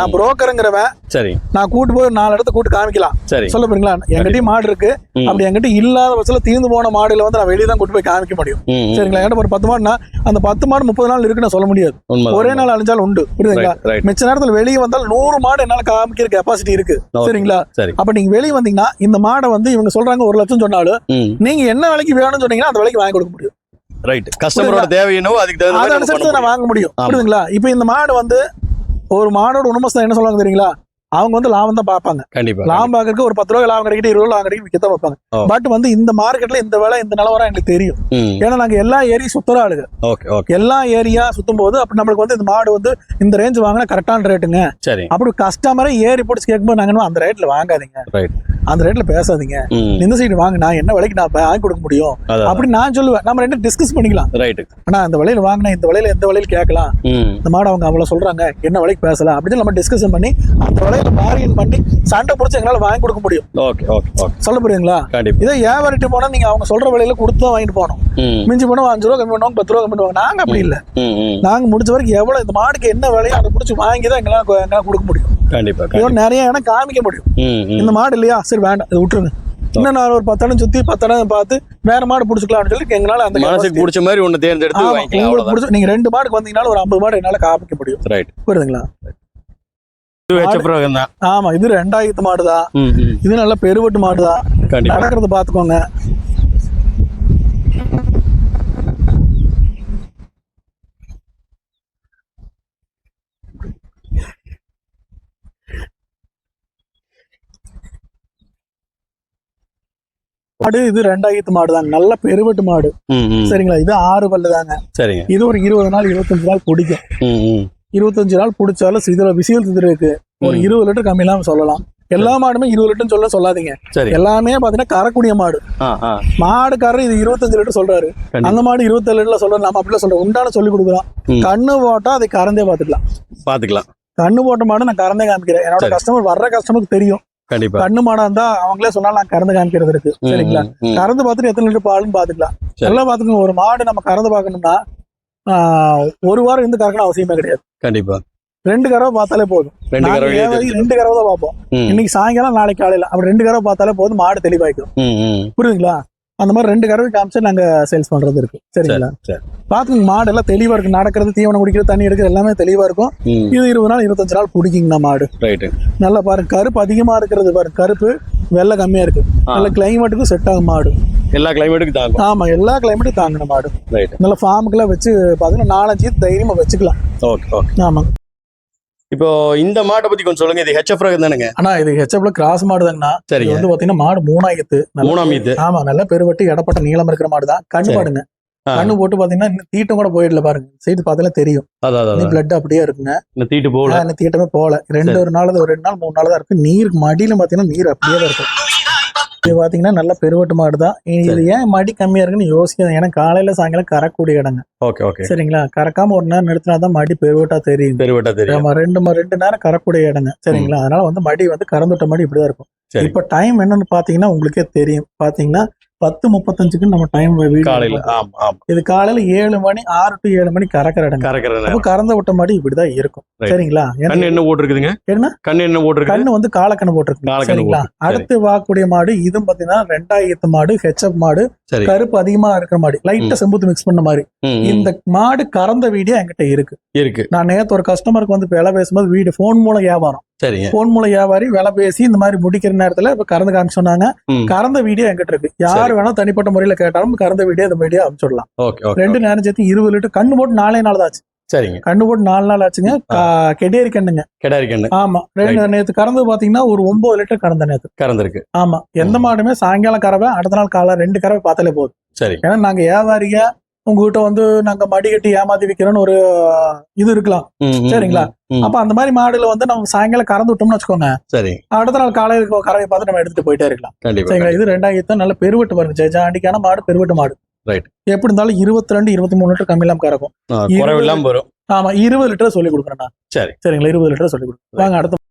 நான் புரோக்கருங்கிறவன் சரி. நான் கூட்டு போய் நாலு இடத்த கூட்டு காமிக்கலாம். சரி. சொல்ல போறீங்களா என்கிட்டயும் மாடு இருக்கு. அப்படி என்கிட்ட இல்லாத பட்சத்துல தீர்ந்து போன மாடுல வந்து நான் வெளியே தான் கூட்டு போய் காமிக்க முடியும். சரிங்களா? என்கிட்ட ஒரு பத்து மாடுனா அந்த பத்து மாடு முப்பது நாள் இருக்குன்னு சொல்ல முடியாது. ஒரே நாள் அழிஞ்சாலும் உண்டு. புரியுதுங்களா? மிச்ச நேரத்துல வெளியே வந்தால் நூறு மாடு என்னால காமிக்கிற கெப்பாசிட்டி இருக்கு. சரிங்களா? சரி. அப்ப நீங்க வெளியே வந்தீங்கன்னா இந்த மாடை வந்து இவங்க சொல்றாங்க ஒரு லட்சம் சொன்னாலும் நீங்க என்ன விலைக்கு வேணும்னு சொன்னீங்கன்னா அந்த விலைக்கு வாங்கி கொடுக்க முடியும். ரைட் கஸ்டமரோட தேவை என்னவோ அதுக்கு தகுந்த மாதிரி வாங்க முடியும். புரியுதுங்களா? இப்போ இந்த மாடு வந்து ஒரு மாடோட உணமஸ்தான் என்ன சொல்லுவாங்க தெரியுங்களா? அவங்க வந்து லாபம் தான் பார்ப்பாங்க. கண்டிப்பா லாபம் பார்க்கறதுக்கு ஒரு பத்து ரூபாய் லாபம் கிடைக்கிட்டு இருபது ரூபா லாபம் கிடைக்கிட்டு விற்கத்தான் பார்ப்பாங்க. பட் வந்து இந்த மார்க்கெட்ல இந்த விலை இந்த நிலவரம் எங்களுக்கு தெரியும். ஏன்னா நாங்க எல்லா ஏரியும் சுத்துற ஆளுங்க. எல்லா ஏரியா சுத்தும் போது அப்ப நம்மளுக்கு வந்து இந்த மாடு வந்து இந்த ரேஞ்ச் வாங்கினா கரெக்டான ரேட்டுங்க சரி. அப்படி கஸ்டமரை ஏறி பிடிச்சி கேட்கும்போது நாங்க அந்த ரேட்ல வாங்காதீங்க. ரைட் அந்த ரேட்ல பேசாதீங்க. இந்த சைடு வாங்க நான் என்ன விலைக்கு நான் வாங்கி கொடுக்க முடியும்? அப்படி நான் சொல்லுவேன். நம்ம ரெண்டு டிஸ்கஸ் பண்ணிக்கலாம். ரைட்டு ஆனா அந்த விலையில வாங்கினா இந்த விலையில எந்த விலையில கேட்கலாம்? இந்த மாடு அவங்க அவ்வளவு சொல்றாங்க என்ன விலைக்கு பேசலாம்? அப்படின்னு நம்ம டிஸ்கஷன் பண்ணி அந்த விலையில பார்கெயின் பண்ணி சண்டை பிடிச்சி எங்களால வாங்கி கொடுக்க முடியும். ஓகே ஓகே ஓகே சொல்ல புரியுங்களா கண்டிப்பா. இதே வியாபாரிட்டு போனா நீங்க அவங்க சொல்ற விலையில கொடுத்து தான் வாங்கிட்டு போகணும். மிஞ்சி போனா அஞ்சு ரூபா கம்மி பண்ணுவாங்க பத்து ரூபா கம்மி பண்ணுவாங்க. நாங்க அப்படி இல்ல. ம் ம் நாங்க முடிஞ்ச வரைக்கும் எவ்வளவு இந்த மாடுக்கு என்ன விலையோ அதை பிடிச்சி வாங்கி தான் எங்களால எங்களால கொடுக்க முடியும். கண்டிப்பா கண்டிப்பா. இன்னும் நிறைய இடம் காமிக்க முடியும். இந்த மாடு இல்லையா? சரி வேண்டாம் இதை விட்டுருங்க. இன்னும் நான் ஒரு பத்து இடம் சுத்தி பத்து இடம் பார்த்து வேற மாடு பிடிச்சிக்கலாம்னு சொல்லி எங்களால அந்த மனசுக்கு பிடிச்ச மாதிரி ஒண்ணு தேர்ந்தெடுத்து உங்களுக்கு பிடிச்ச நீங்க ரெண்டு மாடுக்கு வந்தீங்கனாலும் ஒரு ஐம்பது மாடு என்னால காமிக்க முடியும். ரைட் புரியுதுங்களா இது வச்ச பிறகு தான் ஆமா இது ரெண்டாயிரத்து மாடு தான் ம் ம். இது நல்ல பெருவட்டு மாடு தான் கண்டிப்பா. நடக்கிறத பாத்துக்கோங்க. மாடு இது ரெண்டாயிரத்து மாடு தாங்க நல்ல பெருவட்டு மாடு. சரிங்களா? இது ஆறு பல்லு தாங்க சரிங்க. இது ஒரு இருபது நாள் இருபத்தஞ்சு நாள் பிடிக்கும். ம் ம். இருபத்தஞ்சு நாள் பிடிச்சாலும் இதுல திதிர் இருக்கு. ஒரு. இருபது லிட்டர் கம்மி இல்லாம சொல்லலாம். எல்லா மாடுமே இருபது லிட்டர்னு சொல்ல சொல்லாதீங்க. எல்லாமே பாத்தீங்கன்னா கறக்கூடிய மாடு. ஆ மாடுக்காரர் இது இருபத்தஞ்சு லிட்டர் சொல்றாரு. அந்த மாடு இருபத்தேழு லிட்டர்ல சொல்றாரு. நம்ம அப்படிலாம் சொல்றோம். உண்டான சொல்லி கொடுக்குறோம். ம். கண்ணு போட்டா அதை கறந்தே பாத்துக்கலாம். பாத்துக்கலாம். கண்ணு போட்ட மாடு நான் கறந்தே காமிக்கிறேன். என்னோட. கஸ்டமர் வர்ற கஸ்டமருக்கு தெரியும். கண்டிப்பா. கண்ணு மாடா இருந்தா அவங்களே சொன்னாலும் நான் கறந்து காமிக்கிறது இருக்கு. சரிங்களா. கறந்து பார்த்துட்டு எத்தனை லிட்டர் பாலுன்னு பாத்துக்கலாம். எல்லாம் பாத்துக்கோங்க ஒரு மாடு நம்ம கறந்து பார்க்கணும்னா ஆஹ், ஒரு வாரம் இருந்து கறக்கணும் அவசியமே கிடையாது. கண்டிப்பா. ரெண்டு கறவை பார்த்தாலே போதும். ரெண்டு வரைக்கும் ரெண்டு கறவை தான் பார்ப்போம். இன்னைக்கு சாயங்காலம் நாளைக்கு காலையில. அப்படி ரெண்டு கறவை பார்த்தாலே போதும் மாடு தெளிவாய்க்கும். புரியுதுங்களா? அந்த மாதிரி ரெண்டு கறவை காமிச்சு நாங்க சேல்ஸ் பண்றது இருக்கு. சரிங்களா? சரி பாத்துங்க மாடு எல்லாம் தெளிவா இருக்கு. நடக்கிறது தீவனம் குடிக்கிறது தண்ணி எடுக்கிறது எல்லாமே தெளிவா இருக்கும். இது இருபது நாள் இருபத்தஞ்சு நாள் பிடிக்குங்கண்ணா மாடு. நல்லா பாருங்க கருப்பு அதிகமா இருக்கிறது பாருங்க. கருப்பு வெள்ளை கம்மியா இருக்கு. நல்ல கிளைமேட்டுக்கும் செட் ஆகும் மாடு. எல்லா கிளைமேட்டுக்கும் தாங்கும். ஆமா எல்லா கிளைமேட்டும் தாங்கின மாடு. ரைட் நல்ல ஃபார்முக்கெல்லாம் வச்சு பாத்தீங்கன்னா நாலஞ்சு தைரியமா வச்சுக்கலாம். ஓகே ஓகே ஆமா. இப்போ இந்த மாட்டை பத்தி கொஞ்சம் சொல்லுங்க. இது ஹெச்எஃப் ரகம் தானுங்க. ஆனா இது ஹெச்எப்ல கிராஸ் மாடு தாங்கண்ணா. சரிங்க. வந்து பாத்தீங்கன்னா மாடு மூணாயிரத்து ஈத்து. ஆமா நல்ல பெருவட்டி இடப்பட்ட நீளம் இருக்கிற மாடு தான். கண்ணு சரி. பாடுங்க. கண்ணு போட்டு பாத்தீங்கன்னா தீட்டம் கூட போயிடல பாருங்க. சைடு பார்த்தாலே தெரியும். பிளட் அப்படியே இருக்குங்க. தீட்டு போகல. தீட்டமே போகல. ரெண்டு ஒரு நாள் ஒரு ரெண்டு நாள் மூணு நாள் தான் இருக்கு. நீர் மடியில பாத்தீங்கன்னா நீர் அப்படியே தான் இருக்கும். இது பாத்தீங்கன்னா நல்ல பெருவட்டு மாடு தான் இது. ஏன் மடி கம்மியா இருக்குன்னு யோசிக்காது. ஏன்னா காலையில சாயங்காலம் கறக்கூடிய இடங்க. Okay okay. சரிங்களா? கறக்காம ஒரு நேரம் நிறுத்தினா தான் மடி பெருவட்டா தெரியும். பெருவட்டா தெரியும். ரெண்டு ரெண்டு நேரம் கறக்கூடிய இடங்க. சரிங்களா? அதனால வந்து மடி வந்து கறந்துட்ட மடி இப்படிதான் இருக்கும். இப்ப டைம் என்னன்னு பாத்தீங்கன்னா உங்களுக்கே தெரியும். பாத்தீங்கன்னா பத்து முப்பத்தஞ்சுக்கு நம்ம டைம் காலையில. இது காலையில ஏழு மணி ஆறு டு ஏழு மணி கறக்கிற இடங்க கறக்கிற நேரம் கறந்த விட்ட மாடு இப்படிதான் இருக்கும். சரிங்களா? கண்ணு என்ன போட்டிருக்குதுங்க? என்ன? கண்ணு என்ன போட்டிருக்கு? கண்ணு வந்து காலக்கண்ணு போட்டிருக்கு. சரிங்களா. அடுத்து வாக்கக்கூடிய மாடு இதுவும் பாத்தீங்கன்னா ரெண்டாயிரத்து மாடு ஹெச்எப் மாடு. கருப்பு அதிகமா இருக்கிற மாடு. லைட்டா செம்புத்து மிக்ஸ் பண்ண மாதிரி. இந்த மாடு கறந்த வீடியோ என்கிட்ட இருக்கு. இருக்கு. நான் நேத்து ஒரு கஸ்டமருக்கு வந்து விலை பேசும்போது வீடு போன் மூலம் வியாபாரம். சரிங்க போன் மூலம் வியாபாரி விலை பேசி இந்த மாதிரி முடிக்கிற நேரத்துல இப்ப கறந்து காமிச்சு சொன்னாங்க. கறந்த வீடியோ என்கிட்ட இருக்கு. யார். வேணா தனிப்பட்ட முறையில கேட்டாலும் கறந்த வீடியோ இந்த வீடியோ ஓகே ரெண்டு நேரம் சேர்த்து இருபது லிட்டர் கண்ணு போட்டு நாலே நாள் தான் ஆச்சு. சரிங்க. கண்ணு போட்டு நாலு நாள் ஆச்சுங்க. கெடேரி கண்ணுங்க. கிடாரி கண்ணு. ஆமா. ரெண்டு நேத்து கறந்து பாத்தீங்கன்னா ஒரு ஒன்பது லிட்டர் கறந்த நேத்து. கறந்துருக்கு. ஆமா. எந்த மாடுமே சாயங்காலம் கறவை அடுத்த நாள் காலை ரெண்டு கறவை பார்த்தாலே போதும். சரி. ஏன்னா நாங்க வியாபாரிங்க. உங்ககிட்ட வந்து நாங்க மடி கட்டி ஏமாத்தி விக்கிறோம்னு ஒரு இது இருக்கலாம். சரிங்களா? அப்ப அந்த மாதிரி மாடுல வந்து நம்ம சாயங்காலம் கறந்து விட்டோம்னு வச்சுக்கோங்க. சரி. அடுத்த நாள் காலையில கறவை பார்த்து நம்ம எடுத்துட்டு போயிட்டே இருக்கலாம். சரிங்களா? இது ரெண்டாயிரத்து நல்ல பெருவெட்டு பாருங்க ஜெஜாண்டிக்கான மாடு பெருவெட்டு மாடு. எப்படி இருந்தாலும் இருபத்தி ரெண்டு இருபத்தி மூணு லிட்டர் கம்மி இல்லாம கறக்கும். வரும். ஆமா இருபது லிட்டர் சொல்லி கொடுக்குறேன் சரி. சரிங்களா? இருபது லிட்டர் சொல்லி கொடுக்குறேன். வாங்க அடுத்த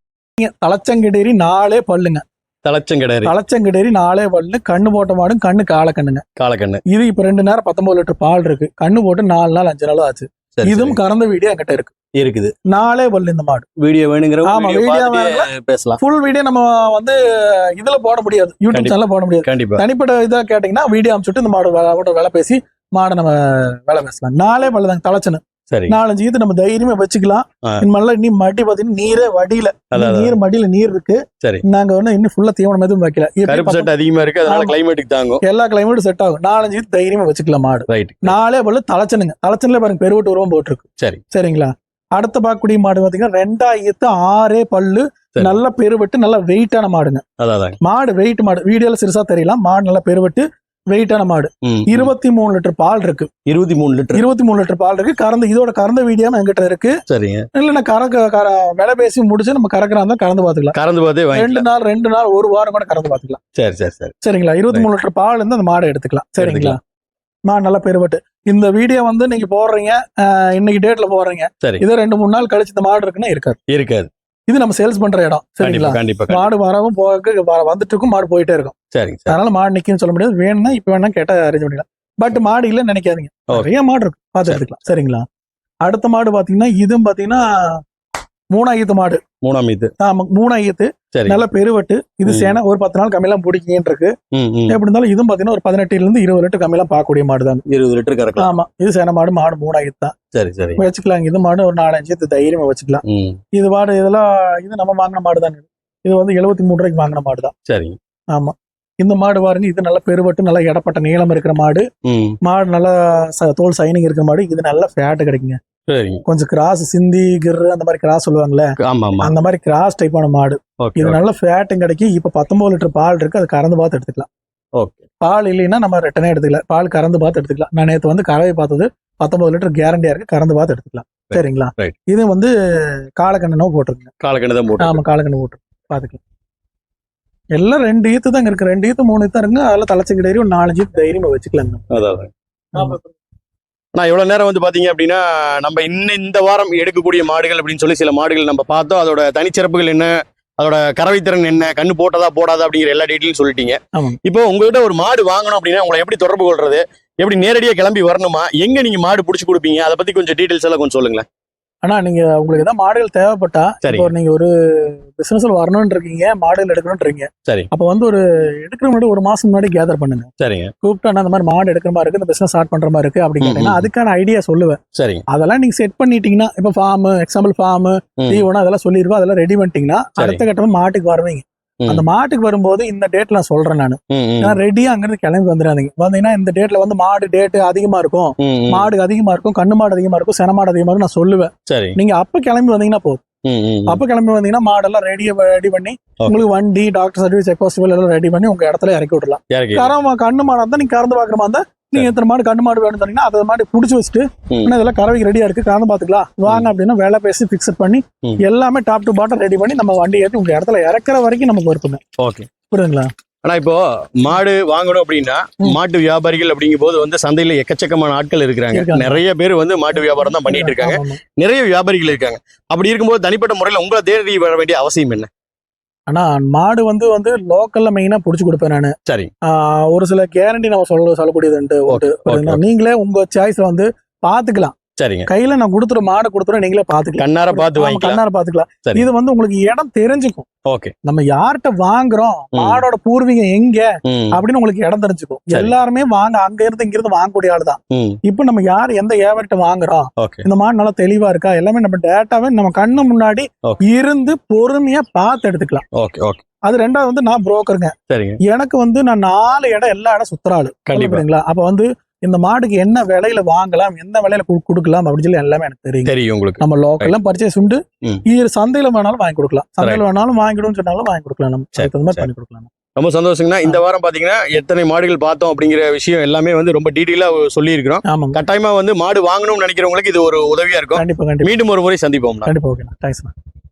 தலச்சங்கடேரி நாலே பல்லுங்க. தலைச்சம் கிடாரி தலச்சங்கடேரி நாலே பல்லு கண்ணு போட்ட மாடும் கண்ணு கால கண்ணுங்க. காலக்கண்ணு இது இப்ப ரெண்டு நேரம் பத்தொன்பது லிட்டர் பால் இருக்கு. கண்ணு போட்டு நாலு நாள் அஞ்சு நாள் ஆச்சு. இதுவும் கறந்த வீடியோ என்கிட்ட இருக்கு. இருக்குது. நாலே பல்லு இந்த மாடு. வீடியோ வேணுங்கிற ஆமா, வீடியோ பேசலாம். ஃபுல் வீடியோ நம்ம வந்து இதுல போட முடியாது. யூடியூப். சேனல்ல போட முடியாது. கண்டிப்பா. தனிப்பட்ட இதா கேட்டீங்கன்னா வீடியோ அனுப்பிச்சுட்டு இந்த மாடு விலை பேசி மாடை நம்ம வேலை பேசலாம். நாலே பல்லு தாங்க தலைச்சனு சரி நாலஞ்சு இது நம்ம தைரியமா வச்சுக்கலாம். இனிமேல இன்னும் மடி பாத்தீங்கன்னா நீரே வடியில. நீர் மடியில நீர் இருக்கு. சரி. நாங்க வந்து இன்னும் ஃபுல்லா தீவனம் எதுவும் வைக்கல. கருப்பு செட் அதிகமா இருக்கு அதனால. கிளைமேட்டுக்கு தாங்கும். எல்லா கிளைமேட்டும் செட் ஆகும். நாலஞ்சு இது தைரியமா வச்சுக்கலாம் மாடு. ரைட் நாலே பல்லு தலைச்சனுங்க. தலைச்சன்ல பாருங்க பெருவட்டு உருவம் போட்டிருக்கு. சரி. சரிங்களா? அடுத்த பார்க்கக்கூடிய மாடு பாத்தீங்கன்னா ரெண்டாயிரத்து ஆறே பல்லு. நல்ல பெருவெட்டு நல்ல வெயிட்டான மாடுங்க. மாடு வெயிட் மாடு. வீடியோல சிறுசா தெரியலாம். மாடு நல்ல பெருவெட்டு வெயிட்டான மாடு. இருபத்தி மூணு லிட்டர் பால் இருக்கு. இருபத்தி மூணு லிட்டர். இருபத்தி மூணு லிட்டர் பால் இருக்கு. கறந்து இதோட கறந்த வீடியோ எங்கிட்ட இருக்கு. சரிங்க. இல்லைன்னா கறக்க கற விலை பேசி முடிச்சு நம்ம கறக்குறா இருந்தா கறந்து பாத்துக்கலாம். கறந்து பார்த்தே ரெண்டு நாள் ரெண்டு நாள் ஒரு வாரம் கூட கறந்து பாத்துக்கலாம். சரி சரி சரி. சரிங்களா? இருபத்தி மூணு லிட்டர் பால் இருந்து அந்த மாடை எடுத்துக்கலாம். சரிங்களா. மாடு நல்லா பெருவட்டு. இந்த வீடியோ வந்து நீங்க போடுறீங்க இன்னைக்கு டேட்ல போடுறீங்க. சரி. இதே ரெண்டு மூணு நாள் கழிச்சு இந்த மாடு இருக்குன்னா இருக்காது. இருக்காது. இது நம்ம சேல்ஸ் பண்ற இடம். சரிங்களா. மாடு வரவும் போக வந்துட்டு இருக்கும் மாடு போயிட்டே இருக்கும். சார். அதனால மாடு நிக்குன்னு சொல்ல முடியாது. வேணும்னா இப்ப வேணா கேட்டா அரேஞ்ச் பண்ணிக்கலாம். பட் மாடு இல்லைன்னு நினைக்காதீங்க. நிறைய மாடு இருக்கு. பார்த்து சரி. எடுத்துக்கலாம் சரிங்களா? அடுத்த மாடு பாத்தீங்கன்னா இதுவும் பாத்தீங்கன்னா மூணாயிரத்து மாடு. மூணாம் இது ஆமா மூணாயிரத்து. சரி. நல்ல பெருவட்டு. இது. சேனை ஒரு பத்து நாள் கம்மியெல்லாம் பிடிக்கின்னு இருக்கு. எப்படி இருந்தாலும் இதுவும் பாத்தீங்கன்னா ஒரு பதினெட்டுல இருந்து இருபது லிட்டர் கம்மியெல்லாம் பார்க்கக்கூடிய மாடு தான் இருபது லிட்டர் கறக்கலாம். ஆமா இது சேனை மாடு மாடு மூணாயிரத்து தான். சரி சரி. வச்சுக்கலாம் இது மாடு ஒரு நாலஞ்சு இது தைரியமா வச்சுக்கலாம். இது மாடு இதெல்லாம் இது நம்ம வாங்கின மாடு தான் இது வந்து எழுபத்தி மூணு ரூபாய்க்கு வாங்கின மாடு தான் சரிங்க ஆமா. இந்த மாடு பாருங்க இது நல்ல பெருவட்டு நல்லா இடப்பட்ட நீளம் இருக்கிற மாடு. மாடு நல்லா தோல் சைனிங் இருக்கிற மாடு. இது நல்ல ஃபேட் கிடைக்குங்க. கொஞ்சம் கிராஸ் சிந்தி கிர்ரு அந்த மாதிரி கிராஸ் சொல்லுவாங்கல்ல? ஆமா அந்த மாதிரி கிராஸ் டைப்பான மாடு. இது நல்ல ஃபேட்டும் கிடைக்கும் இப்ப பத்தொன்பது லிட்டர் பால் இருக்கு அது கறந்து பார்த்து எடுத்துக்கலாம். ஓகே. பால் இல்லைன்னா நம்ம ரிட்டனே எடுத்துக்கலாம் பால் கறந்து பார்த்து எடுத்துக்கலாம். நான் நேற்று வந்து கறவை பார்த்தது பத்தொன்பது லிட்டர் கேரண்டியா இருக்கு கறந்து பார்த்து எடுத்துக்கலாம். சரிங்களா. இது வந்து காலக்கண்ணனோ போட்டிருக்குங்க. காலக்கண்ணு தான் ஆமா காலக்கண்ணு போட்டு பாத்துக்கலாம் எல்லாம் ரெண்டு ஈத்து தாங்க இருக்கு. ரெண்டு ஈத்து மூணு ஈத்து இருக்குங்க. அதில் தலைச்சங்கிடேரி ஒரு நாலஞ்சு ஈத்து தைரியமா வச்சுக்கலாங்க அதான் நான் இவ்வளவு நேரம் வந்து பாத்தீங்க அப்படின்னா நம்ம இன்னும் இந்த வாரம் எடுக்கக்கூடிய மாடுகள் அப்படின்னு சொல்லி சில மாடுகள் நம்ம பார்த்தோம். அதோட தனிச்சிறப்புகள் என்ன? அதோட கறவைத்திறன் என்ன? கண்ணு போட்டதா போடாதா அப்படிங்கிற எல்லா டீட்டெயிலும் சொல்லிட்டீங்க. இப்போ உங்ககிட்ட ஒரு மாடு வாங்கணும் அப்படின்னா உங்களை எப்படி தொடர்பு கொள்றது? எப்படி நேரடியா கிளம்பி வரணுமா? எங்க நீங்க மாடு புடிச்சு கொடுப்பீங்க? அதை பத்தி கொஞ்சம் டீடைல்ஸ் எல்லாம் கொஞ்சம் சொல்லுங்களேன். ஆனா நீங்க உங்களுக்கு ஏதாவது மாடுகள் தேவைப்பட்டா சரி. இப்போ நீங்க ஒரு பிசினஸ்ல வரணும்னு இருக்கீங்க மாடுகள் எடுக்கணும்னு இருக்கீங்க சரி. அப்ப வந்து ஒரு எடுக்கிற முன்னாடி ஒரு மாசம் முன்னாடி கேதர் பண்ணுங்க சரிங்க கூப்பிட்டு அண்ணா, இந்த மாதிரி மாடு எடுக்கிற மாதிரி இருக்கு இந்த பிசினஸ் ஸ்டார்ட் பண்ற மாதிரி இருக்கு அப்படின்னு கேட்டீங்கன்னா. அதுக்கான ஐடியா சொல்லுவேன் சரிங்க அதெல்லாம் நீங்க செட் பண்ணிட்டீங்கன்னா இப்ப ஃபார்ம் எக்ஸாம்பிள் ஃபார்ம். தீவனம் அதெல்லாம் சொல்லிருக்கோம் அதெல்லாம் ரெடி பண்ணிட்டீங்கன்னா சரி. அடுத்த கட்டமா மாட்டுக்கு வருவீங்க. அந்த மாட்டுக்கு வரும்போது இந்த டேட்ல நான் சொல்றேன் நான். ஏன்னா ரெடியா அங்கிருந்து கிளம்பி வந்துடாதீங்க வந்தீங்கன்னா இந்த டேட்ல வந்து மாடு டேட் அதிகமா இருக்கும். மாடு அதிகமா இருக்கும் கண்ணு மாடு அதிகமா இருக்கும் சென மாடு அதிகமா இருக்கும் நான் சொல்லுவேன். சரி. நீங்க அப்ப கிளம்பி வந்தீங்கன்னா போதும். அப்ப கிளம்பி வந்தீங்கன்னா மாடெல்லாம் ரெடி ரெடி பண்ணி. உங்களுக்கு வண்டி டாக்டர் சர்வீஸ் எக்கோஸ்டிவல் எல்லாம் ரெடி பண்ணி உங்க இடத்துல இறக்கி விடலாம் கரமா கண்ணு மாடா இருந்தா நீங்க கறந்து பாக்குற மாதிரி இருந்தா நீங்க எத்தனை மாடு கண்ணு மாடு வேணும்னு சொன்னீங்கன்னா அதை மாடு புடிச்சு வச்சுட்டு. இன்னும் இதெல்லாம் கறவைக்கு ரெடியா இருக்கு. கறந்து பாத்துக்கலாம். வாங்க அப்படின்னா வேலை பேசி பிக்ஸ் பண்ணி. எல்லாமே டாப் டு பாட்டம் ரெடி பண்ணி நம்ம வண்டி ஏற்றி உங்க இடத்துல இறக்குற வரைக்கும் நமக்கு வருப்புங்க ஓகே புரியுதுங்களா? ஆனா இப்போ மாடு வாங்கணும் அப்படின்னா. மாட்டு வியாபாரிகள் அப்படிங்கும் போது வந்து சந்தையில எக்கச்சக்கமான ஆட்கள் இருக்கிறாங்க. இருக்காங்க. நிறைய பேர் வந்து மாட்டு வியாபாரம் தான் பண்ணிட்டு இருக்காங்க. நிறைய வியாபாரிகள் இருக்காங்க. அப்படி இருக்கும்போது தனிப்பட்ட முறையில் உங்களை தேடி வர வேண்டிய அவசியம் என்ன? ஆனா மாடு வந்து வந்து லோக்கல்ல மெயினா புடிச்சு கொடுப்பேன் நான். சரி. ஒரு சில கேரண்டி நம்ம சொல்ல சொல்லக்கூடியதுண்டு உண்டு? நீங்களே உங்க சாய்ஸ்ல வந்து பாத்துக்கலாம். சரிங்க. கையில நான் கொடுத்துற மாடு கொடுத்துறேன் நீங்களே பாத்துக்கலாம். கண்ணார பார்த்து ஆமா, வாங்கிக்கலாம். கண்ணார பாத்துக்கலாம். இது வந்து உங்களுக்கு இடம் தெரிஞ்சுக்கும். ஓகே. நம்ம யார்கிட்ட வாங்குறோம். மாடோட பூர்வீகம் எங்க அப்படின்னு உங்களுக்கு இடம் தெரிஞ்சுக்கும். எல்லாருமே வாங்க அங்க இருந்து இங்க இருந்து வாங்கக்கூடிய ஆள் தான். ம். இப்போ நம்ம யார் எந்த வியாபாரிட்ட வாங்குறோம் இந்த மாடு நல்லா தெளிவா இருக்கா? எல்லாமே நம்ம டேட்டாவே நம்ம கண்ணு முன்னாடி. இருந்து பொறுமையா பார்த்து எடுத்துக்கலாம். Okay okay. அது ரெண்டாவது வந்து நான் புரோக்கருங்க சரிங்க. எனக்கு வந்து நான் நாலு இடம் எல்லா இடம் சுத்துறாள் கண்டிப்பா. புரியுங்களா அப்ப வந்து இந்த மாடுக்கு என்ன விலையில வாங்கலாம் எந்த விலையில கொடுக்கலாம் அப்படின்னு சொல்லி எல்லாமே எனக்கு தெரியும் தெரியும் உங்களுக்கு. நம்ம லோக்கல்ல பர்ச்சேஸ் உண்டு. இது சந்தையில வேணாலும் வாங்கி கொடுக்கலாம். சந்தையில வேணாலும் வாங்கிடும்னு சொன்னாலும் வாங்கி கொடுக்கலாம். நம்ம அதுக்கு மாதிரி. பண்ணி கொடுக்கலாம். ரொம்ப சந்தோஷங்கண்ணா. இந்த வாரம் பாத்தீங்கன்னா எத்தனை மாடுகள் பார்த்தோம் அப்படிங்கிற விஷயம் எல்லாமே வந்து ரொம்ப டீட்டெயிலா சொல்லியிருக்கிறோம். கட்டாயமா வந்து மாடு வாங்கணும்னு நினைக்கிறவங்களுக்கு இது ஒரு உதவியா இருக்கும். மீண்டும் ஒரு முறை சந்திப்போம் கண்டிப்பா ஓகேண்ணா. தேங்க்ஸ்ண்ணா